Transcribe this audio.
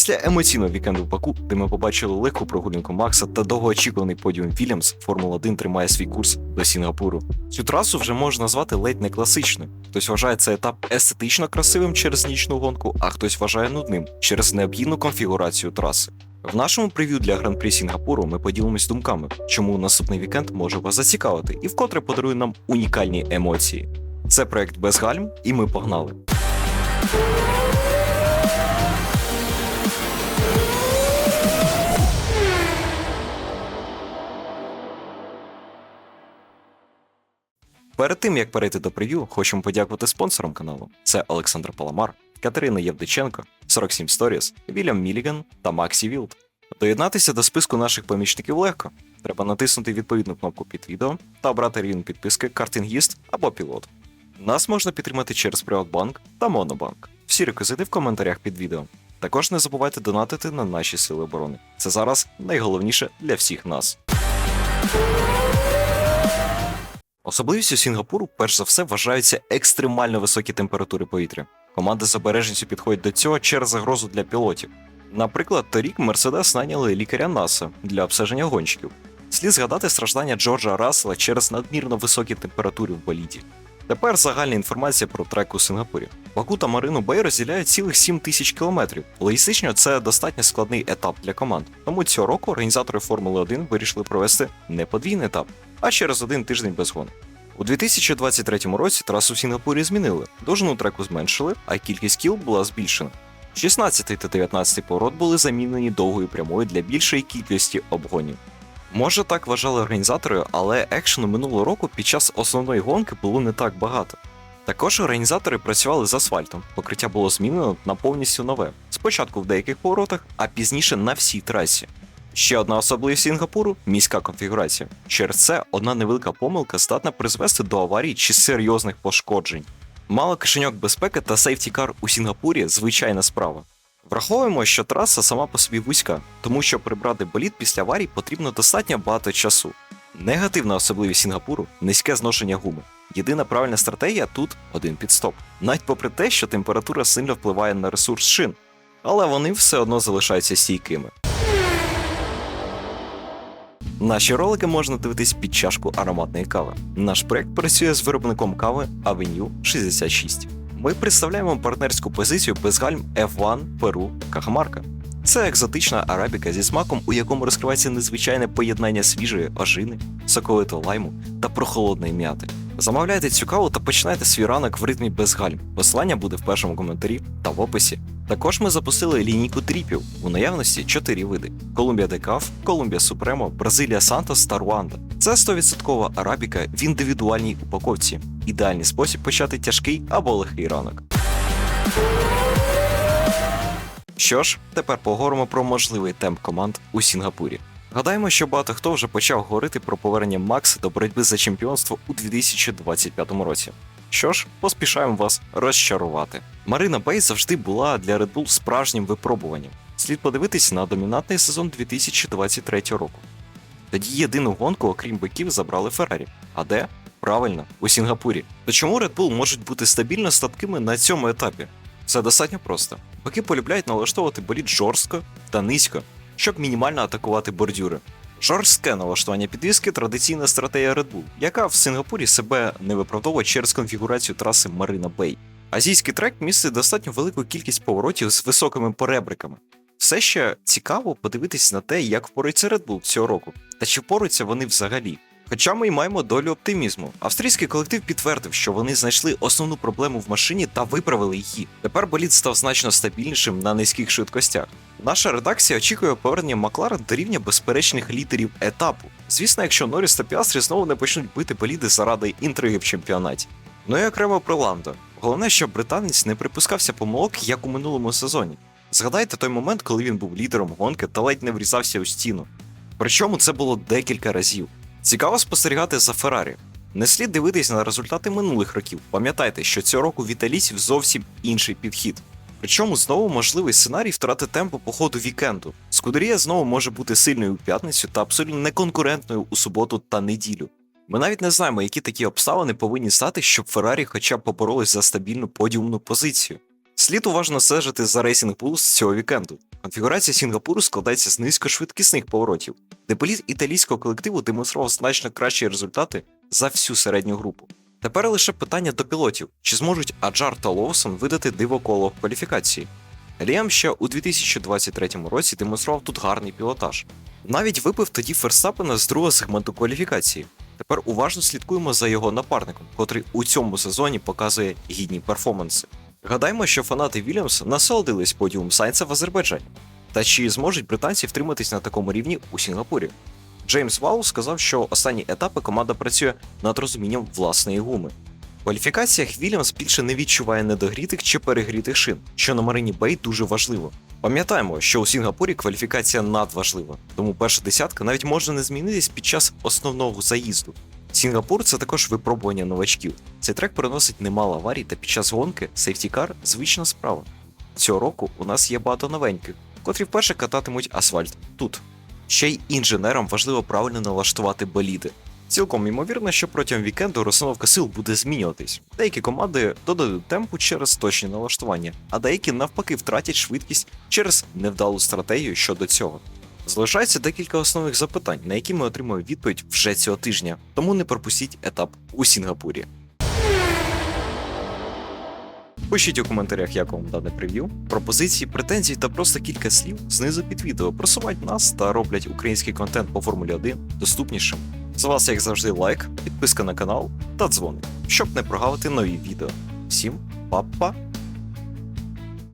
Після емоційного вікенду в Баку, де ми побачили легку прогулянку Макса та довгоочікуваний подіум Вільямс, Формула 1 тримає свій курс до Сінгапуру. Цю трасу вже можна назвати ледь не класичною. Хтось вважає цей етап естетично красивим через нічну гонку, а хтось вважає нудним через необхідну конфігурацію траси. В нашому прев'ю для гран-прі Сінгапуру ми поділимось думками, чому наступний вікенд може вас зацікавити і вкотре подарує нам унікальні емоції. Це проект без гальм, і ми погнали. Перед тим як перейти до прев'ю, хочемо подякувати спонсорам каналу: це Олександр Паламар, Катерина Євдиченко, 47 Stories, Вільям Міліган та Максі Вілд. Доєднатися до списку наших помічників легко. Треба натиснути відповідну кнопку під відео та обрати рівень підписки картингіст або пілот. Нас можна підтримати через Приватбанк та Монобанк. Всі реквізити в коментарях під відео. Також не забувайте донатити на наші сили оборони. Це зараз найголовніше для всіх нас. Особливістю Сінгапуру, перш за все, вважаються екстремально високі температури повітря. Команди з обережністю підходять до цього через загрозу для пілотів. Наприклад, торік Мерседес наняли лікаря НАСА для обстеження гонщиків. Слід згадати страждання Джорджа Рассела через надмірно високі температури в боліді. Тепер загальна інформація про трек у Сингапурі. Баку та Марину Бей розділяють цілих 7 тисяч кілометрів. Логістично це достатньо складний етап для команд. Тому цього року організатори Формули 1 вирішили провести не подвійний етап, а через один тиждень без гонок. У 2023 році трасу в Сінгапурі змінили, довжину треку зменшили, а кількість кіл була збільшена. 16 та 19 поворот були замінені довгою прямою для більшої кількості обгонів. Може так вважали організатори, але екшену минулого року під час основної гонки було не так багато. Також організатори працювали з асфальтом, покриття було змінено на повністю нове, спочатку в деяких поворотах, а пізніше на всій трасі. Ще одна особливість Сінгапуру міська конфігурація. Через це одна невелика помилка здатна призвести до аварій чи серйозних пошкоджень. Мало кишеньок безпеки та сейфтікар у Сінгапурі звичайна справа. Враховуємо, що траса сама по собі вузька, тому що прибрати болід після аварій потрібно достатньо багато часу. Негативна особливість Сінгапуру низьке зношення гуми. Єдина правильна стратегія тут один підстоп. Навіть попри те, що температура сильно впливає на ресурс шин, але вони все одно залишаються стійкими. Наші ролики можна дивитись під чашку ароматної кави. Наш проект працює з виробником кави Avenue 66. Ми представляємо партнерську позицію без гальм F1 Перу Кахамарка. Це екзотична арабіка зі смаком, у якому розкривається незвичайне поєднання свіжої ожини, соковитого лайму та прохолодної м'яти. Замовляйте цю каву та починайте свій ранок в ритмі без гальм. Посилання буде в першому коментарі та в описі. Також ми запустили лінійку тріпів у наявності 4 види: Колумбія Декаф, Колумбія Супремо, Бразилія Сантос та Руанда. Це 100% арабіка в індивідуальній упаковці. Ідеальний спосіб почати тяжкий або легкий ранок. Що ж, тепер поговоримо про можливий темп команд у Сінгапурі. Гадаємо, що багато хто вже почав говорити про повернення Макса до боротьби за чемпіонство у 2025 році. Що ж, поспішаємо вас розчарувати. Марина Бей завжди була для Red Bull справжнім випробуванням. Слід подивитись на домінантний сезон 2023 року. Тоді єдину гонку, окрім биків, забрали Феррарі. А де? Правильно, у Сінгапурі. То чому Red Bull можуть бути стабільно слабкими на цьому етапі? Все достатньо просто. Бики полюбляють налаштовувати болід жорстко та низько, щоб мінімально атакувати бордюри. Жорстке налаштування підвіски традиційна стратегія Red Bull, яка в Сингапурі себе не виправдовує через конфігурацію траси Марина Бей. Азійський трек містить достатньо велику кількість поворотів з високими поребриками. Все ще цікаво подивитись на те, як впорається Red Bull цього року, та чи впораються вони взагалі. Хоча ми й маємо долю оптимізму. Австрійський колектив підтвердив, що вони знайшли основну проблему в машині та виправили її. Тепер болід став значно стабільнішим на низьких швидкостях. Наша редакція очікує повернення Макларен до рівня безперечних лідерів етапу. Звісно, якщо Норріс та Піастрі знову не почнуть бити боліди заради інтриги в чемпіонаті. Ну і окремо про Ландо. Головне, щоб британець не припускався помилок, як у минулому сезоні. Згадайте той момент, коли він був лідером гонки та ледь не врізався у стіну. Причому це було декілька разів. Цікаво спостерігати за Феррарі. Не слід дивитись на результати минулих років. Пам'ятайте, що цього року в італійців зовсім інший підхід. Причому знову можливий сценарій втрати темпу по ходу вікенду. Скудерія знову може бути сильною у п'ятницю та абсолютно неконкурентною у суботу та неділю. Ми навіть не знаємо, які такі обставини повинні стати, щоб Феррарі хоча б поборолись за стабільну подіумну позицію. Слід уважно стежити за Bulls з цього вікенду. Конфігурація Сінгапуру складається з низькошвидкісних поворотів, де політ італійського колективу демонстрував значно кращі результати за всю середню групу. Тепер лише питання до пілотів: чи зможуть Аджар та Лоусон видати диво коло в кваліфікації? Ліам ще у 2023 році демонстрував тут гарний пілотаж. Навіть випив тоді Ферстапена з другого сегменту кваліфікації. Тепер уважно слідкуємо за його напарником, котрий у цьому сезоні показує гідні перформанси. Гадаємо, що фанати Вільямса насолодились подіум Сайнца в Азербайджані. Та чи зможуть британці втриматись на такому рівні у Сінгапурі? Джеймс Вау сказав, що останні етапи команда працює над розумінням власної гуми. В кваліфікаціях Вільямс більше не відчуває недогрітих чи перегрітих шин, що на Марині Бей дуже важливо. Пам'ятаємо, що у Сінгапурі кваліфікація надважлива, тому перша десятка навіть може не змінитись під час основного заїзду. Сінгапур це також випробування новачків. Цей трек приносить немало аварій, та під час гонки сейфтікар звична справа. Цього року у нас є багато новеньких, котрі вперше кататимуть асфальт тут. Ще й інженерам важливо правильно налаштувати боліди. Цілком ймовірно, що протягом вікенду розстановка сил буде змінюватись. Деякі команди додадуть темпу через точні налаштування, а деякі навпаки втратять швидкість через невдалу стратегію щодо цього. Залишається декілька основних запитань, на які ми отримаємо відповідь вже цього тижня, тому не пропустіть етап у Сінгапурі. Пишіть у коментарях, як вам дане прев'ю, пропозиції, претензії та просто кілька слів знизу під відео просувають нас та роблять український контент по Формулі 1 доступнішим. З вас, як завжди, лайк, підписка на канал та дзвоник, щоб не прогавити нові відео. Всім па-па!